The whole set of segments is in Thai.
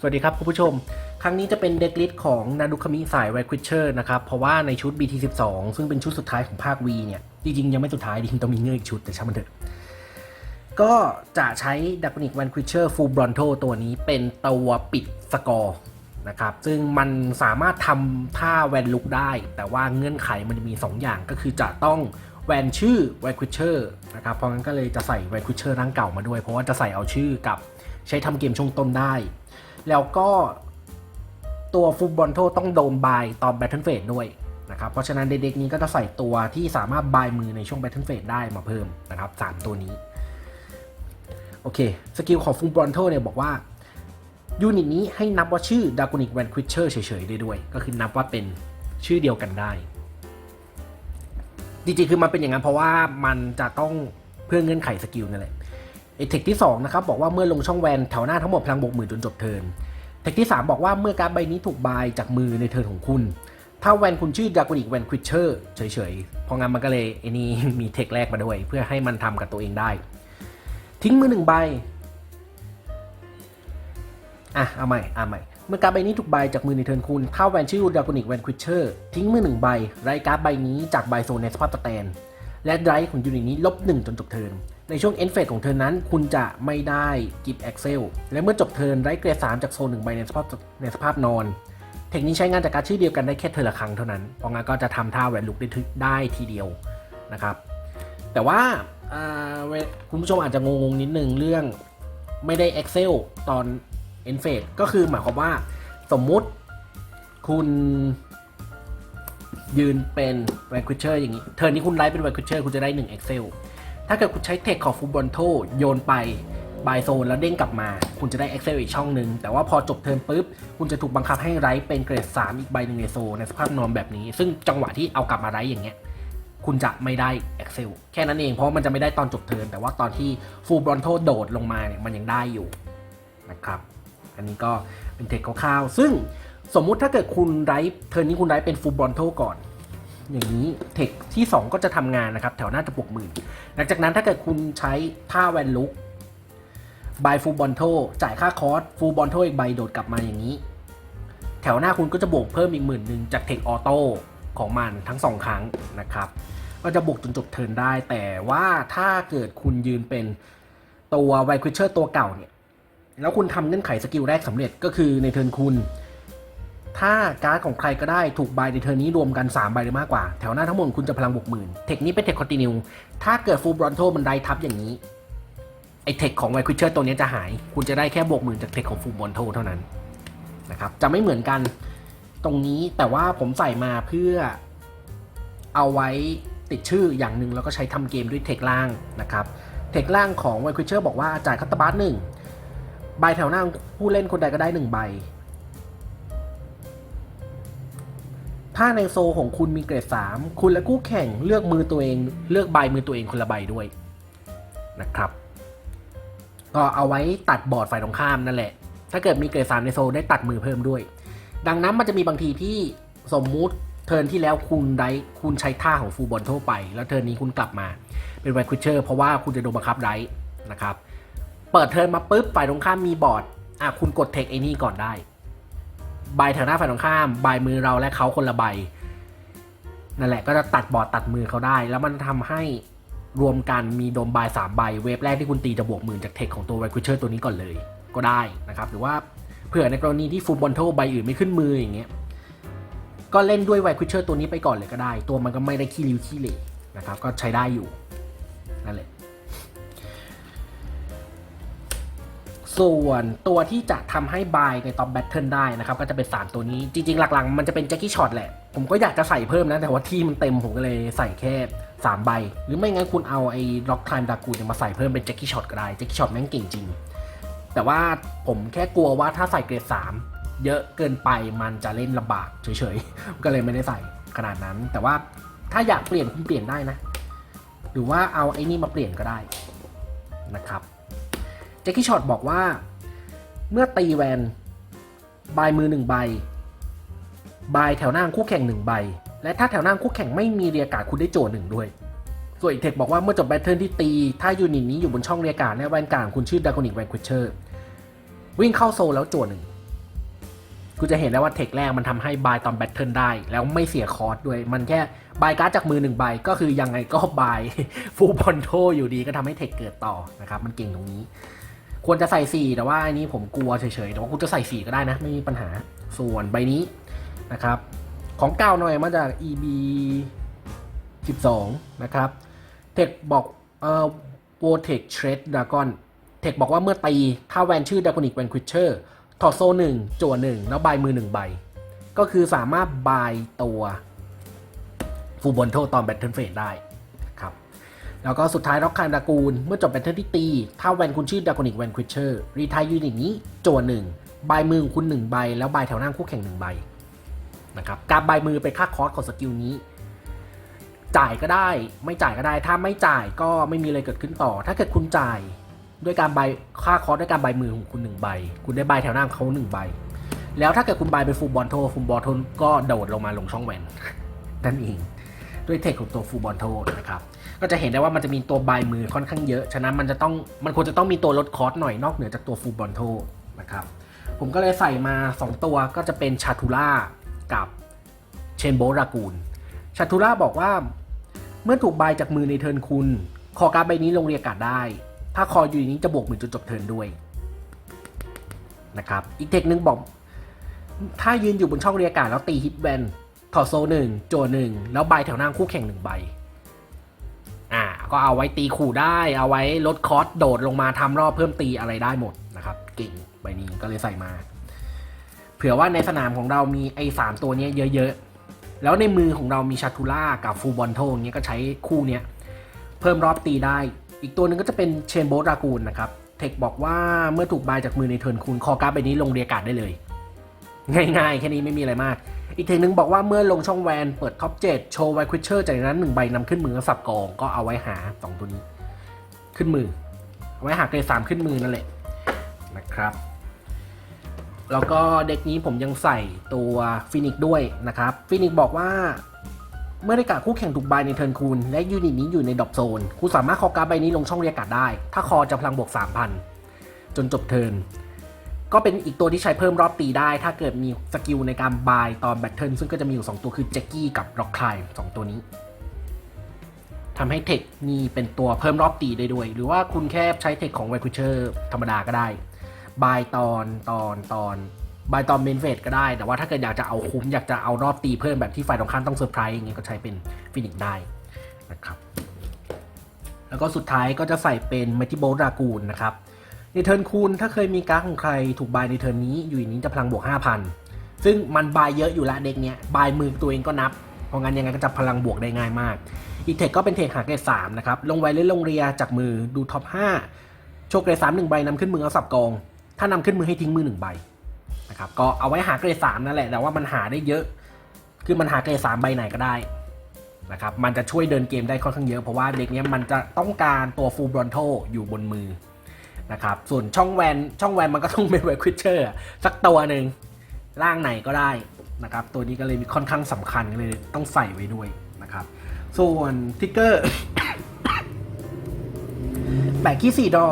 สวัสดีครับคุณผู้ชม ครั้งนี้จะเป็นเด็กลิสต์ของนาดุคามิสายไวควิชเชอร์นะครับ เพราะว่าในชุด BT12 ซึ่งเป็นชุดสุดท้ายของภาค V เนี่ย จริงๆ ยังไม่สุดท้ายดิต้องมีเงื่อนอีกชุด แต่ช่างมันเถอะ ก็จะใช้ดักนิกแวนควิชเชอร์ฟูลบรอนโทตัวนี้เป็นตัวปิดสกอร์นะครับ ซึ่งมันสามารถทำท่าแวนลุกได้ แต่ว่าเงื่อนไขมันจะมี 2 อย่างก็คือจะต้องแวนชื่อแวควิชเชอร์นะครับ เพราะงั้นก็เลยจะใส่แวควิชเชอร์ร่างเก่ามาด้วย เพราะว่าจะใส่เอาชื่อกับใช้ทำเกมช่วงต้นได้ แล้วก็ตัวฟูลบอลโทต้องโดนบายตอนแบทเทิลเฟสด้วยนะครับเพราะฉะนั้นเด็กๆนี้ก็จะใส่ตัวที่สามารถบายมือในช่วงแบทเทิลเฟสได้มาเพิ่มนะครับสามตัวนี้ โอเค สกิลของฟูลบอลโทเนี่ยบอกว่ายูนิตนี้ให้นับว่าชื่อดาก o นิกแวนควิชเชอร์เฉยๆได้ด้วย ก็คือนับว่าเป็นชื่อเดียวกันได้ จริงๆ คือมันเป็นอย่างนั้นเพราะว่ามันจะต้องเพื่อเงื่อนไขสกิลนั่นแหละ เอเทคที่2นะครับบอกว่าเมื่อลงช่องแวนแถวหน้าทั้งหมดพลังบวกหมื่นจนจบเทิร์นเทคที่ 3 บอกว่าเมื่อการใบนี้ถูกบายจากมือในเทิร์นของคุณ ถ้าแวนคุณชื่อดาก o นิกแวนควิชเชอร์เฉยๆพราะงั้นมันก็เลยไอ้นี่มีเทคแรกมาด้วย เพื่อให้มันทำกับตัวเองได้ ทิ้งมือหนึ่งใบอะเอาใหม่เอาใหม่เมื่อการดใบนี้ถูกใบจากมือในเทิร์นคุณ ถ้าแวนชื่อดากอนิกแวนควิชเชอร์ทิ้งมือหนึ่งใบไรการ์ดใบนี้จากใบโซนในสภาพสแตน และไรของยูนิตนี้ลบหนึ่งจนจบเทิร์น ในช่วงเอ็นเฟสของเทิร์นนั้น คุณจะไม่ได้กิฟต์แอคเซลและเมื่อจบเทิร์นไรเกรดสามจากโซนหนึ่งใบในสภาพในสภาพนอน เทคนิคใช้งานจากการชื่อเดียวกันได้แค่เทิร์นละครั้งเท่านั้น เพราะงั้นก็จะทำท่าแวนลุกได้ทึได้ทีเดียวนะครับ แต่ว่าาคุณผู้ชมอาจจะงงนิดนึงเรื่องไม่ได้ Excel ตอน e n f a d e ก็คือหมายความว่าสมมุติคุณยืนเป็น v a n q u i s h e r อย่างนี้ เทิร์นนี้คุณไลฟ์เป็น v a n q u i s h e r คุณจะได้ 1 Excel ถ้าเกิดคุณใช้เทคของฟูบอลโทโยนไปบายโซนแล้วเด้งกลับมา คุณจะได้ Excel อีกช่องหนึ่ง แต่ว่าพอจบเทิร์นปุ๊บ คุณจะถูกบังคับให้ไลฟ์เป็นเกรด 3 อีกใบหนึ่งในโซนในสภาพนอนแบบนี้ ซึ่งจังหวะที่เอากลับมาไลฟ์อย่างเงี้ย คุณจะไม่ได้ Excel แค่นั้นเอง เพราะมันจะไม่ได้ตอนจบเทิร์น แต่ว่าตอนที่ฟูบอลโทโดดลงมาเนี่ย มันยังได้อยู่นะครับ อันนี้ก็เป็นเทคคร่าวๆ ซึ่งสมมุติถ้าเกิดคุณไลฟ์เทิร์นนี้คุณไลฟ์เป็นฟูบอลโทก่อน อย่างนี้เทคที่ 2 ก็จะทำงานนะครับ แถวหน้าจะบวกหมื่นหลังจากนั้นถ้าเกิดคุณใช้ท่าแวนลุกบายฟูลบอลโทจ่ายค่าคอร์สฟูลบอลโทอีกใบโดดกลับมาอย่างนี้ แถวหน้าคุณก็จะบวกเพิ่มอีกหมื่นหนึ่งจากเทคออโต้ของมันทั้งสองครั้งนะครับ ก็จะบวกจนจบเทิร์นได้ แต่ว่าถ้าเกิดคุณยืนเป็นตัวไวควิชเชอร์ตัวเก่าเนี่ยแล้วคุณทำเงื่อนไขสกิลแรกสำเร็จก็คือในเทิร์นคุณ ถ้าการ์ดของใครก็ได้ถูกใบในเทิร์นี้รวมกัน3ใบหรือมากกว่า แถวหน้าทั้งหมดคุณจะพลังบวกหมื่นเทคนี้เป็นเทคคอนติเนียถ้าเกิดฟูลบรอนโทมันได้ทับอย่างนี้ไอเทคของไวควิเชอร์ตัวนี้จะหาย คุณจะได้แค่บวกหมื่นจากเทคของฟูลบรอนโทเท่านั้นนะครับจะไม่เหมือนกันตรงนี้แต่ว่าผมใส่มาเพื่อเอาไว้ติดชื่ออย่างหนึ่งแล้วก็ใช้ทำเกมด้วยเทคล่างนะครับเทคล่างของไวควิเชอร์บอกว่าจ่ายคัตเตอร์บัสหนึ่งใบแถวหน้าผู้เล่นคนใดก็ได้หนึ่งใบ ถ้าในโซของคุณมีเกรด 3 คุณและคู่แข่งเลือกมือตัวเอง เลือกใบมือตัวเองคนละใบด้วยนะครับ ก็เอาไว้ตัดบอร์ดฝ่ายตรงข้ามนั่นแหละ ถ้าเกิดมีเกรด 3 ในโซได้ตัดมือเพิ่มด้วย ดังนั้นมันจะมีบางทีที่สมมุติเทิร์นที่แล้วคุณได้คุณใช้ท่าของฟูบอลทั่วไป แล้วเทิร์นนี้คุณกลับมาเป็นไวควิชเชอร์เพราะว่าคุณจะโดนบังคับได้นะครับ เปิดเทิร์นมาปุ๊บฝ่ายตรงข้ามมีบอร์ดอะคุณกดเทคไอ้นี่ก่อนได้ ใบแถวหน้าฝ่ายตรงข้ามใบมือเราและเขาคนละใบ นั่นแหละก็จะตัดบอร์ดตัดมือเขาได้ แล้วมันทำให้รวมกันมีโดมบายสามใบเวฟแรกที่คุณตีจะบวกหมื่นจากเทคของตัวไวควิเชอร์ตัวนี้ก่อนเลยก็ได้นะครับหรือว่าเผื่อในกรณีที่ฟูลบอลโทใบอื่นไม่ขึ้นมืออย่างเงี้ยก็เล่นด้วยไวควิเชอร์ตัวนี้ไปก่อนเลยก็ได้ ตัวมันก็ไม่ได้ขี้ริ้วขี้เหร่นะครับก็ใช้ได้อยู่นั่นแหละ ส่วนตัวที่จะทำให้บายในตอนแบทเทิลได้นะครับ ก็จะเป็น 3 ตัวนี้จริงๆ หลักๆ มันจะเป็นแจ็คกี้ช็อตแหละ ผมก็อยากจะใส่เพิ่มนะ แต่ว่าที่มันเต็มผมก็เลยใส่แค่ 3 ใบ หรือไม่งั้นคุณเอาไอ้ล็อกไทม์ดากูนมาใส่เพิ่มเป็นแจ็คกี้ช็อตก็ได้แจ็คกี้ช็อตแม่งเก่งจริง แต่ว่าผมแค่กลัวว่าถ้าใส่เกรด 3 เยอะเกินไปมันจะเล่นลำบากเฉยๆ ก็เลยไม่ได้ใส่ขนาดนั้น แต่ว่าถ้าอยากเปลี่ยนคุณเปลี่ยนได้นะ หรือว่าเอาไอ้นี่มาเปลี่ยนก็ได้นะครับ แจ็คกี้ช็อตบอกว่า เมื่อตีแวนบายมือหนึ่งใบบายแถวหน้าคู่แข่งหนึ่งใบ และถ้าแถวหน้าคู่แข่งไม่มีเรียการ์ดคุณได้โจทย์หนึ่งด้วย ส่วนอีกเทคบอกว่าเมื่อจบแบทเทิลที่ตี ถ้ายูนิตนี้อยู่บนช่องเรียการ์ดและแวนการ์ดคุณชื่อดากอนิกแวนควิชเชอร์วิ่งเข้าโซแล้วโจทย์หนึ่งคุณจะเห็นได้ว่าเทคแรกมันทำให้บายตอนแบทเทิลได้ แล้วไม่เสียคอร์สด้วย มันแค่บายการ์ดจากมือหนึ่งใบก็คือยังไงก็บายฟูลบอลโทอยู่ดีก็ทำให้เทคเกิดต่อนะครับมันเก่งตรงนี้ ควรจะใส่สี่แต่ว่าอันนี้ผมกลัวเฉยๆแต่ว่าคุณจะใส่สี่ก็ได้นะ ไม่มีปัญหาส่วนใบนี้นะครับ ของเก่าหน่อยมาจาก EB 12 นะครับเทคบอกเอ่อโวเทคเทรดดากอนเทคบอกว่าเมื่อตี ถ้าแวนชื่อดากอนิกแวนควิชเชอร์ถอดโซ่หนึ่งจั่วหนึ่งแล้วบายมือหนึ่งใบ ก็คือสามารถบายตัวฟูบอลโทตอนแบทเทิลเฟสได้ แล้วก็สุดท้ายร็อกคานดากูล เมื่อจบแบทเทิลที่ตี ถ้าแวนคุณชื่อดากอนิกแวนควิชเชอร์ รีทายยูนิตนี้โจวหนึ่งใบมือคุณหนึ่งใบ แล้วใบแถวหน้าคู่แข่งหนึ่งใบนะครับการใบมือไปค่าคอร์สของสกิลนี้ จ่ายก็ได้ไม่จ่ายก็ได้ ถ้าไม่จ่ายก็ไม่มีอะไรเกิดขึ้นต่อ ถ้าเกิดคุณจ่ายด้วยการใบค่าคอร์สด้วยการใบมือของคุณหนึ่งใบ คุณได้ใบแถวหน้าเขาหนึ่งใบ แล้วถ้าเกิดคุณใบเป็นฟูบอลโทฟูบอลโทก็โดดลงมาลงช่องแหวนนั่นเองด้วยเทคของตัวฟูบอลโทนะครับ ก็จะเห็นได้ว่ามันจะมีตัวใบมือค่อนข้างเยอะ ฉะนั้นมันจะต้องมันควรจะต้องมีตัวลดคอร์สหน่อยนอกเหนือจากตัวฟูบอลโทนะครับผมก็เลยใส่มา 2 ตัวก็จะเป็นชาทูล่ากับเชนโบรากูลชาทูล่าบอกว่าเมื่อถูกใบายจากมือในเทิร์นคุณ คอการ์ดใบนี้ลงเรียกกาดได้ ถ้าคออยู่นนี้จะบวกหมื่นจนจบเทิร์นด้วยนะครับอีกเทคนึงบอก ถ้ายืนอยู่บนช่องเรียกกาดแล้วตีฮิตแวนถอดโซ่หนึ่งโจหนึ่งแล้วใบแถวหน้าคู่แข่งหนึ่งใบ ก็เอาไว้ตีขู่ได้ เอาไว้ลดคอสโดดลงมาทำรอบเพิ่มตีอะไรได้หมดนะครับ เก่งใบนี้ก็เลยใส่มา เผื่อว่าในสนามของเรามีไอ้สามตัวนี้เยอะๆ แล้วในมือของเรามีชาทูล่ากับฟูบอลโทอย่างเงี้ยก็ใช้คู่เนี้ยเพิ่มรอบตีได้ อีกตัวหนึ่งก็จะเป็นเชนโบรากูลนะครับ เทคบอกว่าเมื่อถูกบายจากมือในเทิร์นคุณคอการ์ดใบนี้ลงเรียกการ์ดได้เลย ง่ายๆ แค่นี้ไม่มีอะไรมาก อีกเทคนึงบอกว่าเมื่อลงช่องแวนเปิดท็อป 7 โชว์ไวควิชเชอร์จากนั้นหนึ่งใบนำขึ้นมือสับกองก็เอาไว้หาสองตัวนี้ ขึ้นมือ เอาไว้หาเกรดสามขึ้นมือนั่นแหละนะครับ แล้วก็เด็กนี้ผมยังใส่ตัวฟินิกด้วยนะครับฟินิกบอกว่าเมื่อได้กาดคู่แข่งถูกใบในเทิร์นคูณและยูนิตนี้อยู่ในดรอปโซน คุณสามารถคอการ์ดใบนี้ลงช่องเรียกกาดได้ ถ้าคอจะพลังบวก 3,000 จนจบเทิร์น ก็เป็นอีกตัวที่ใช้เพิ่มรอบตีได้ ถ้าเกิดมีสกิลในการบายตอนแบทเทิลซึ่งก็จะมีอยู่ 2 ตัวคือแจ็กกี้กับร็อกคลายสองตัวนี้ทำให้เทคมีเป็นตัวเพิ่มรอบตีได้ด้วย หรือว่าคุณแค่ใช้เทคของไวคูเชอร์ธรรมดาก็ได้ บายตอนตอนตอนบายตอนเมนเฟสก็ได้ แต่ว่าถ้าเกิดอยากจะเอาคุ้มอยากจะเอารอบตีเพิ่มแบบที่ฝ่ายตรงข้ามต้องเซอร์ไพรส์อย่างเงี้ยก็ใช้เป็นฟินิกได้นะครับแล้วก็สุดท้ายก็จะใส่เป็นมัติโบรากูลนะครับ ในเทิร์นคูณถ้าเคยมีการ์ดของใครถูกบายในเทิร์นนี้อยู่อย่างนี้จะพลังบวก 5,000 ซึ่งมันบายเยอะอยู่ละเด็กเนี้ยบายมือตัวเองก็นับ เพราะงั้นยังไงก็จะพลังบวกได้ง่ายมาก อีกเทคก็เป็นเทคหาเกรดสามนะครับลงไวเล่นลงเรียจากมือดูท็อป5โชว์เกรดสามหนึ่งใบนำขึ้นมือเอาสับกอง ถ้านำขึ้นมือให้ทิ้งมือหนึ่งใบนะครับก็เอาไว้หาเกรดสามนั่นแหละแต่ว่ามันหาได้เยอะคือมันหาเกรดสามใบไหนก็ได้นะครับมันจะช่วยเดินเกมได้ค่อนข้างเยอะเพราะว่าเด็กเนี้ยมันจะต้องการตัวฟูลบรอนโทอยู่บนมือ นะครับ ส่วนช่องแวนช่องแวนมันก็ต้องเป็นไวควิชเชอร์สักตัวหนึ่งร่างไหนก็ได้นะครับ ตัวนี้ก็เลยมีค่อนข้างสำคัญก็เลยต้องใส่ไว้ด้วยนะครับ ส่วนทิกเกอร์แปะขี้สี่ดอ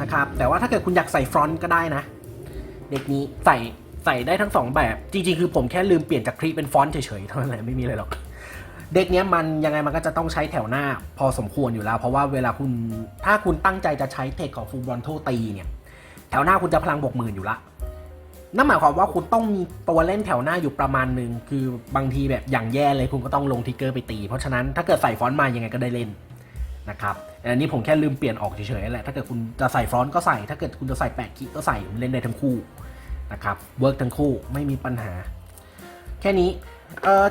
นะครับ แต่ว่าถ้าเกิดคุณอยากใส่ฟรอนต์ก็ได้นะ เด็กนี้ใส่ใส่ได้ทั้งสองแบบ จริงๆ คือผมแค่ลืมเปลี่ยนจากคลิปเป็นฟอนต์เฉยๆเท่านั้นแหละไม่มีอะไรหรอก เด็กเนี้ยมันยังไงมันก็จะต้องใช้แถวหน้าพอสมควรอยู่แล้ว เพราะว่าเวลาคุณถ้าคุณตั้งใจจะใช้เทคของฟูลบอลโทตีเนี่ยแถวหน้าคุณจะพลังบวกหมื่นอยู่ละนั่นหมายความว่าคุณต้องมีตัวเล่นแถวหน้าอยู่ประมาณหนึ่งคือบางทีแบบอย่างแย่เลยคุณก็ต้องลงทิกเกอร์ไปตี เพราะฉะนั้นถ้าเกิดใส่ฟอนต์มายังไงก็ได้เล่นนะครับอันนี้ผมแค่ลืมเปลี่ยนออกเฉยๆแหละถ้าเกิดคุณจะใส่ฟอนต์ก็ใส่ถ้าเกิดคุณจะใส่แปะคิก็ใส่เล่นได้ทั้งคู่นะครับเวิร์กทั้งคู่ไม่มีปัญหา แค่นี้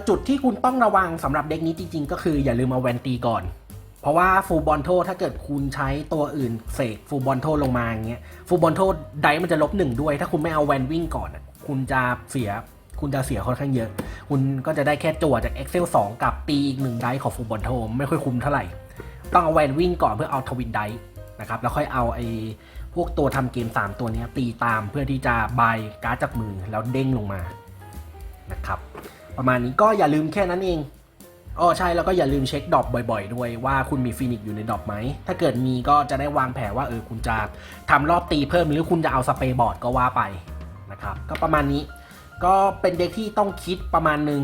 จุดที่คุณต้องระวังสำหรับเด็กนี้จริงๆ ก็คืออย่าลืมเอาแวนตีก่อน เพราะว่าฟูบอลโทถ้าเกิดคุณใช้ตัวอื่นเสกฟูบอลโทลงมาอย่างเงี้ยฟูบอลโทไดมันจะลบหนึ่งด้วย ถ้าคุณไม่เอาแวนวิ่งก่อน คุณจะเสียคุณจะเสียค่อนข้างเยอะ คุณก็จะได้แค่จั่วจาก Excel 2 กับตีอีกหนึ่งไดของฟูบอลโทไม่ค่อยคุ้มเท่าไหร่ ต้องเอาแวนวิ่งก่อนเพื่อเอาทวินไดนะครับแล้วค่อยเอาไอ้พวกตัวทำเกม 3 ตัวนี้ตีตามเพื่อที่จะบายการ์ดจากมือแล้วเด้งลงมา นะครับ ประมาณนี้ก็อย่าลืมแค่นั้นเองอ๋อใช่แล้วก็อย่าลืมเช็คดอปบ่อยๆ ด้วยว่าคุณมีฟินิกซ์อยู่ในดอปไหม ถ้าเกิดมีก็จะได้วางแผนว่าเออคุณจะทำรอบตีเพิ่มหรือคุณจะเอาสเปย์บอร์ดก็ว่าไปนะครับ ก็ประมาณนี้ก็เป็นเด็กที่ต้องคิดประมาณนึง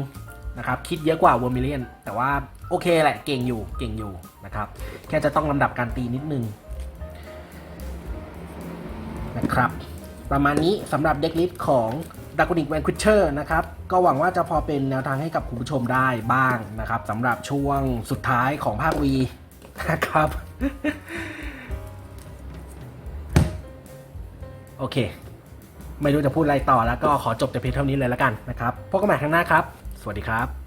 นะครับ คิดเยอะกว่าวอร์มิเลียน แต่ว่าโอเคแหละเก่งอยู่เก่งอยู่นะครับ แค่จะต้องลำดับการตีนิดนึงนะครับ ประมาณนี้สำหรับเด็กลิสต์ของ ดัก g นิกแวนค u เชอร์นะครับ ก็หวังว่าจะพอเป็นแนวทางให้กับคุณผู้ชมได้บ้างนะครับสำหรับช่วงสุดท้ายของภาควีนะครับ โอเค ไม่รู้จะพูดอะไรต่อแล้วก็ขอจบแต่เพียงเท่านี้เลยแล้วกันนะครับพบกันใหม่ครั้งหน้าครับ สวัสดีครับ